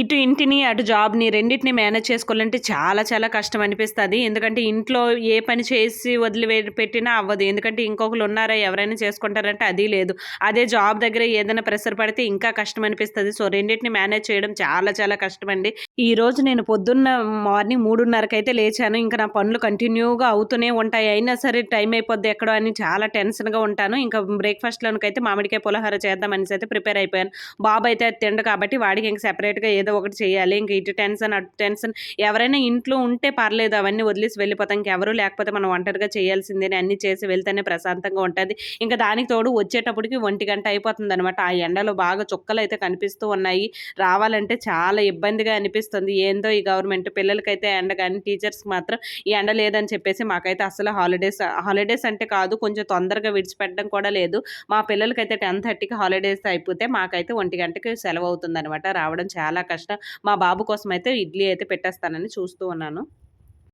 ఇటు ఇంటిని అటు జాబ్ని రెండింటిని మేనేజ్ చేసుకోవాలంటే చాలా చాలా కష్టం అనిపిస్తుంది. ఎందుకంటే ఇంట్లో ఏ పని చేసి వదిలి పెట్టినా అవ్వదు. ఎందుకంటే ఇంకొకరు ఉన్నారా ఎవరైనా చేసుకుంటారంటే అది లేదు. అదే జాబ్ దగ్గర ఏదైనా ప్రెషర్ పడితే ఇంకా కష్టం అనిపిస్తుంది. సో రెండింటిని మేనేజ్ చేయడం చాలా చాలా కష్టం అండి ఈ రోజు నేను పొద్దున్న మార్నింగ్ మూడున్నరకు అయితే లేచాను. ఇంకా నా పనులు కంటిన్యూగా అవుతూనే ఉంటాయి. అయినా సరే టైం అయిపోద్ది ఎక్కడో అని చాలా టెన్షన్గా ఉంటాను. ఇంకా బ్రేక్ఫాస్ట్లోనికైతే మామిడికాయ పులహార చేద్దామనేసి అయితే ప్రిపేర్ అయిపోయాను. బాబు అయితే అది తిండు కాబట్టి వాడికి ఇంకా సెపరేట్గా ఏదో ఒకటి చేయాలి. ఇంక ఇటు టెన్షన్ అటు టెన్షన్. ఎవరైనా ఇంట్లో ఉంటే పర్లేదు అవన్నీ వదిలేసి వెళ్ళిపోతాం. ఇంకెవరు లేకపోతే మనం ఒంటరిగా చేయాల్సిందే అన్ని చేసి వెళ్తేనే ప్రశాంతంగా ఉంటుంది. ఇంకా దానికి తోడు వచ్చేటప్పటికి ఒంటి గంట అయిపోతుంది అనమాట ఆ ఎండలో బాగా చుక్కలు అయితే కనిపిస్తూ ఉన్నాయి. రావాలంటే చాలా ఇబ్బందిగా అనిపిస్తుంది. ఏందో ఈ గవర్నమెంట్ పిల్లలకైతే ఎండ కానీ టీచర్స్కి మాత్రం ఈ ఎండ లేదని చెప్పేసి మాకైతే అసలు హాలిడేస్ హాలిడేస్ అంటే కాదు. కొంచెం తొందరగా విడిచిపెట్టడం కూడా లేదు. మా పిల్లలకైతే టెన్ థర్టీకి హాలిడేస్ అయిపోతే మాకైతే ఒంటి గంటకి సెలవు అవుతుంది అనమాట రావడం చాలా కష్టం. మా బాబు కోసం అయితే ఇడ్లీ అయితే పెట్టేస్తానని చూస్తూ ఉన్నాను.